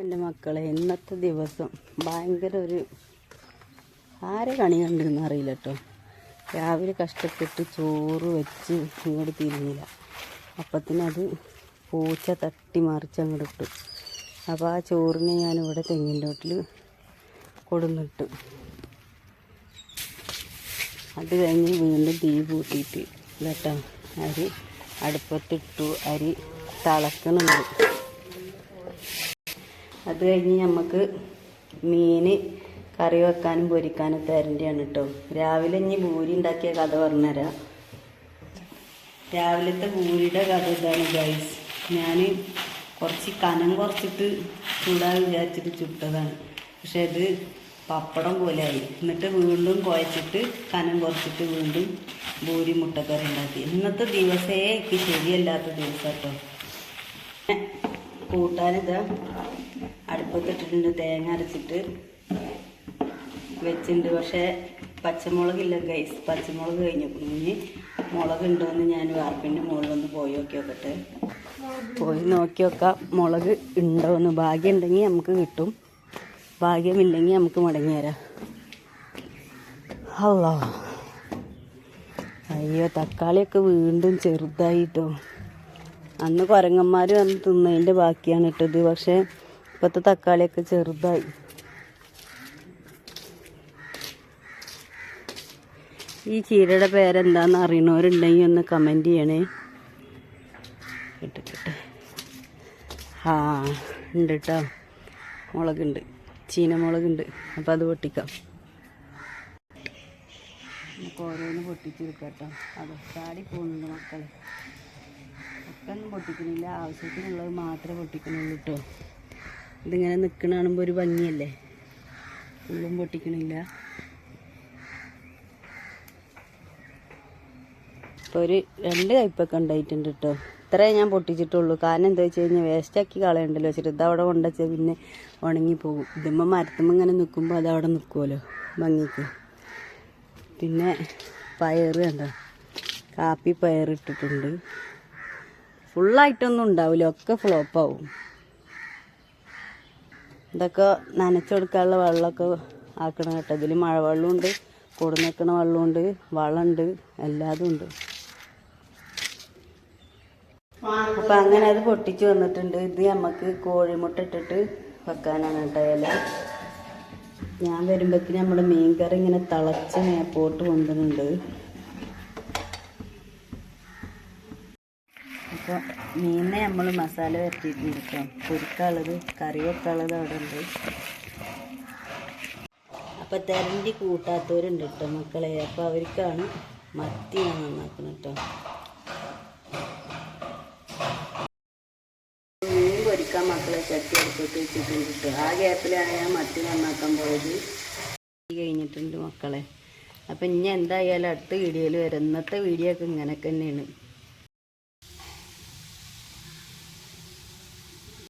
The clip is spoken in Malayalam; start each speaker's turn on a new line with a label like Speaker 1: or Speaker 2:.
Speaker 1: എന്റെ മക്കളെ ഇന്നത്തെ ദിവസം ഭയങ്കര ഒരു ആരെ കണി കണ്ടെന്ന് അറിയില്ല കേട്ടോ രാവിലെ കഷ്ടപ്പെട്ട് ചോറ് വെച്ച് ഇങ്ങോട്ട് തിരിഞ്ഞില്ല. അപ്പത്തിനത് പൂച്ച തട്ടി മറിച്ച് അങ്ങോട്ട് ഇട്ടു. അപ്പോൾ ആ ചോറിനെ ഞാനിവിടെ തെങ്ങിന്റെ വീട്ടിൽ കൊടുന്നിട്ടു. അത് കഴിഞ്ഞ് വീണ്ടും തീ കൂട്ടിയിട്ട് കേട്ടോ അരി അടുപ്പത്തിട്ടു അരി തിളക്കണുണ്ട്. അത് കഴിഞ്ഞ് നമുക്ക് മീൻ കറി വെക്കാനും പൊരിക്കാനും തരേണ്ടതാണ് കേട്ടോ രാവിലെ ഇനി പൂരി ഉണ്ടാക്കിയ കഥ പറഞ്ഞുതരാം രാവിലത്തെ പൂരിയുടെ കഥ ഇതാണ് ഗൈസ് ഞാൻ കുറച്ച് കനം കുറച്ചിട്ട് ചൂടാൻ വിചാരിച്ചിട്ട് ചുട്ടതാണ്. പക്ഷെ അത് പപ്പടം പോലെയായി. എന്നിട്ട് വീണ്ടും കുഴച്ചിട്ട് കനം കുറച്ചിട്ട് വീണ്ടും പൂരി മുട്ടക്കറി ഉണ്ടാക്കി. ഇന്നത്തെ ദിവസേ എനിക്ക് ശരിയല്ലാത്ത ദിവസം കേട്ടോ കൂട്ടാനിതാ അടുപ്പത്തിട്ടിട്ടുണ്ട് തേങ്ങ അരച്ചിട്ട് വെച്ചിട്ടുണ്ട്. പക്ഷേ പച്ചമുളകില്ല ഗൈസ് പച്ചമുളക് കഴിഞ്ഞപ്പോൾ ഇനി മുളക് ഉണ്ടോയെന്ന് ഞാൻ വാർപ്പിന്റെ മുകളിലൊന്ന് പോയി നോക്കി നോക്കട്ടെ. പോയി നോക്കി നോക്കാം. മുളക് ഉണ്ടോയെന്ന് ഭാഗ്യം ഉണ്ടെങ്കിൽ നമുക്ക് കിട്ടും. ഭാഗ്യമില്ലെങ്കിൽ നമുക്ക് മടങ്ങി തരാം അല്ലോ അയ്യോ തക്കാളിയൊക്കെ വീണ്ടും ചെറുതായിട്ടോ. അന്ന് കുരങ്ങന്മാർ വന്ന് തിന്നതിന്റെ ബാക്കിയാണ് ഇട്ടത്. പക്ഷേ ഇപ്പോഴത്തെ തക്കാളിയൊക്കെ ചെറുതായി. ഈ ചീരയുടെ പേരെന്താന്ന് അറിയണവരുണ്ടെങ്കിൽ ഒന്ന് കമന്റ് ചെയ്യണേ. കിട്ടട്ടെ ആ ഉണ്ട് കേട്ടോ മുളകുണ്ട്. ചീനമുളകുണ്ട്. അപ്പം അത് പൊട്ടിക്കാം. നമുക്ക് ഓരോന്ന് പൊട്ടിച്ചെടുക്കാം അത് ചാടി പോകുന്നുണ്ട് മക്കളെ. ഒക്കെ ഒന്നും പൊട്ടിക്കണില്ല. ആവശ്യത്തിനുള്ളത് മാത്രമേ പൊട്ടിക്കണുള്ളൂ കേട്ടോ ഇതിങ്ങനെ നിൽക്കണ കാണുമ്പോൾ ഒരു ഭംഗിയല്ലേ? ഉള്ളും പൊട്ടിക്കണില്ല. ഒരു രണ്ട് കയ്പൊക്കെ ഉണ്ടായിട്ടുണ്ട് കേട്ടോ ഇത്രേ ഞാൻ പൊട്ടിച്ചിട്ടുള്ളൂ. കാരണം എന്താ വെച്ച് കഴിഞ്ഞാൽ വേസ്റ്റാക്കി കളയണ്ടല്ലോ. വെച്ചിട്ട് അവിടെ കൊണ്ടുവച്ചാൽ പിന്നെ ഉണങ്ങിപ്പോകും ഇതുമ്പോൾ മരത്തുമ്പോൾ ഇങ്ങനെ നിൽക്കുമ്പോൾ അത് അവിടെ നിൽക്കുമല്ലോ ഭംഗിക്ക്. പിന്നെ പയറ് കണ്ടോ? കാപ്പി പയർ ഇട്ടിട്ടുണ്ട് ഫുള്ളായിട്ടൊന്നും ഉണ്ടാവില്ല ഒക്കെ ഫ്ലോപ്പാവും ഇതൊക്കെ നനച്ചു കൊടുക്കാനുള്ള വെള്ളമൊക്കെ ആക്കണം കേട്ടോ. ഇതിൽ മഴവെള്ളമുണ്ട് കൂടെ നിൽക്കണ വെള്ളമുണ്ട് വളമുണ്ട് എല്ലാതും ഉണ്ട്. അപ്പം അങ്ങനെ അത് പൊട്ടിച്ച് വന്നിട്ടുണ്ട്. ഇത് നമുക്ക് കോഴിമുട്ട ഇട്ടിട്ട് വെക്കാനാണ് കേട്ടോ ഇല. ഞാൻ വരുമ്പോഴത്തേന് നമ്മുടെ മീൻകറി ഇങ്ങനെ തിളച്ച് മേപ്പോട്ട് കൊണ്ടുവന്നുണ്ട് അപ്പോൾ മീനിനെ നമ്മൾ മസാല വരട്ടിയിട്ടുണ്ട് കേട്ടോ പൊരിക്കാനുള്ളത് കറി വെക്കാനുള്ളത് അവിടെ ഉണ്ട് അപ്പോൾ തെരണ്ടി കൂട്ടാത്തവരുണ്ട് കേട്ടോ മക്കളെ. അപ്പോൾ അവർക്കാണ് മത്തി ഞാൻ നന്നാക്കുന്നത് കേട്ടോ മീൻ പൊരിക്കാൻ മക്കളെ ചട്ടി അടുപ്പത്ത് വെച്ചിട്ടുണ്ട് കേട്ടോ ആ ഗ്യാപ്പിലാണ് ഞാൻ മത്തി നന്നാക്കാൻ പോയത്. കഴിഞ്ഞിട്ടുണ്ട് മക്കളെ. അപ്പം ഇനി എന്തായാലും അടുത്ത വീഡിയോയിൽ വരും. ഇന്നത്തെ വീഡിയോ ഒക്കെ ഇങ്ങനെയൊക്കെ തന്നെയാണ്.